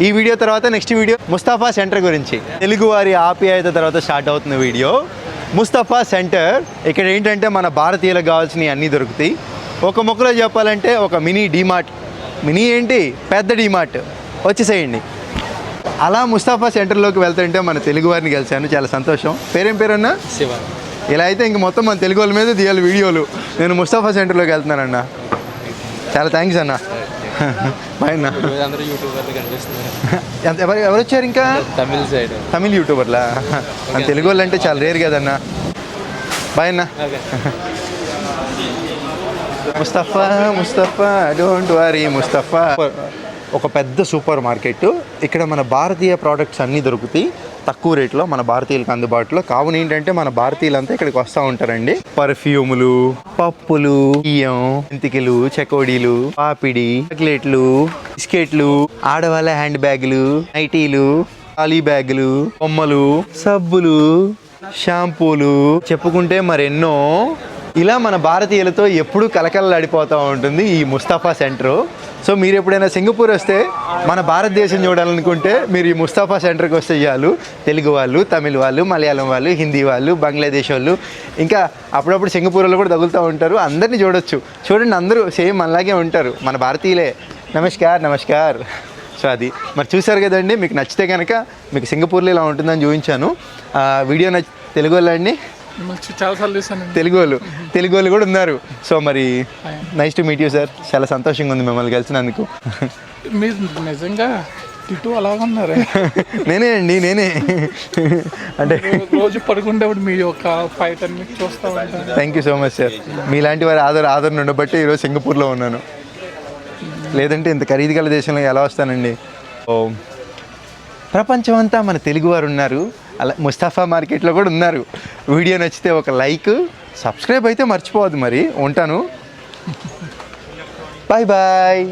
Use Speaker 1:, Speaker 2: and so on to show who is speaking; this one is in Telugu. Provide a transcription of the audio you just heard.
Speaker 1: ఈ వీడియో తర్వాత నెక్స్ట్ వీడియో ముస్తాఫా సెంటర్ గురించి. తెలుగు వారి ఆప్యాయత తర్వాత స్టార్ట్ అవుతున్న వీడియో. ముస్తఫా సెంటర్ ఇక్కడ ఏంటంటే మన భారతీయులకు కావాల్సినవి అన్నీ దొరుకుతాయి. ఒక మొక్కలో చెప్పాలంటే ఒక మినీ డీమార్ట్. మినీ ఏంటి? పెద్ద డీమార్ట్. వచ్చేసేయండి. అలా ముస్తాఫా సెంటర్లోకి వెళ్తుంటే మన తెలుగు వారిని కలిశాను చాలా సంతోషం. పేరేం పేరన్నా?
Speaker 2: శివ.
Speaker 1: ఇలా అయితే ఇంక మొత్తం మన తెలుగు వాళ్ళ మీద తీయాలి వీడియోలు. నేను ముస్తాఫా సెంటర్లోకి వెళ్తున్నానన్న. చాలా థ్యాంక్స్ అన్న. బాయ్ అన్న
Speaker 2: అందరూ యూట్యూబర్లు కనిపిస్తున్నారు.
Speaker 1: ఎంత ఎవరు ఎవరు వచ్చారు ఇంకా?
Speaker 2: తమిళ సైడ్.
Speaker 1: తమిళ్ యూట్యూబర్లా? తెలుగు వాళ్ళు అంటే చాలా రేర్ కదన్న. బాయ్ అన్న.
Speaker 2: Okay.
Speaker 1: Mustafa Mustafa don't worry Mustafa. ఒక పెద్ద సూపర్ మార్కెట్. ఇక్కడ మన భారతీయ ప్రోడక్ట్స్ అన్నీ దొరుకుతాయి. తక్కువ రేట్లో మన భారతీయులకు అందుబాటులో. కావున ఏంటంటే మన భారతీయులంతా ఇక్కడికి వస్తూ ఉంటారండి. పర్ఫ్యూములు పప్పులు బియ్యం మెంతికలు చెకోడీలు పాపిడి చాక్లెట్లు బిస్కెట్లు ఆడవాళ్ళ హ్యాండ్ బ్యాగులు నైటీలు ఖాళీ బ్యాగులు బొమ్మలు సబ్బులు షాంపూలు. చెప్పుకుంటే మరెన్నో. ఇలా మన భారతీయులతో ఎప్పుడూ కలకలలాడిపోతూ ఉంటుంది ఈ ముస్తాఫా సెంటర్. సో మీరు ఎప్పుడైనా సింగపూర్ వస్తే మన భారతదేశం చూడాలనుకుంటే మీరు ఈ ముస్తాఫా సెంటర్కి వస్తే చాలు తెలుగు వాళ్ళు తమిళ వాళ్ళు మలయాళం వాళ్ళు హిందీ వాళ్ళు బంగ్లాదేశ్ వాళ్ళు. ఇంకా అప్పుడప్పుడు సింగపూర్లో కూడా తగులుతూ ఉంటారు. అందరినీ చూడొచ్చు. చూడండి అందరూ సేమ్ అలాగే ఉంటారు. మన భారతీయులే. నమస్కార్ నమస్కార్. సో అది. మరి చూసారు కదండి మీకు నచ్చితే కనుక మీకు సింగపూర్లో ఇలా ఉంటుందని చూపించాను. వీడియో నచ్చి తెలుగు వాళ్ళండి. తెలుగు వాళ్ళు తెలుగు వాళ్ళు కూడా ఉన్నారు. సో మరి nice to meet you sir చాలా సంతోషంగా ఉంది మిమ్మల్ని కలిసినందుకు.
Speaker 3: మీరు నిజంగా ఇటు అలాగ ఉన్నారు?
Speaker 1: నేనే అండి నేనే. అంటే
Speaker 3: రోజు పడుకుంటేప్పుడు మీ యొక్క టెన్ మినిట్స్ చూస్తూ ఉంటాను
Speaker 1: thank you so much sir మీలాంటి వారి ఆధార్ ఆధార్ ఉండబట్టి ఈరోజు సింగపూర్లో ఉన్నాను. లేదంటే ఇంత ఖరీదు గల దేశంలో ఎలా వస్తానండి? ఓ ప్రపంచం అంతా మన తెలుగువారు ఉన్నారు. అలా ముస్తాఫా మార్కెట్లో కూడా ఉన్నారు. వీడియో నచ్చితే ఒక లైక్ సబ్స్క్రైబ్ అయితే మర్చిపోవద్దు మరి. ఉంటాను. Bye bye.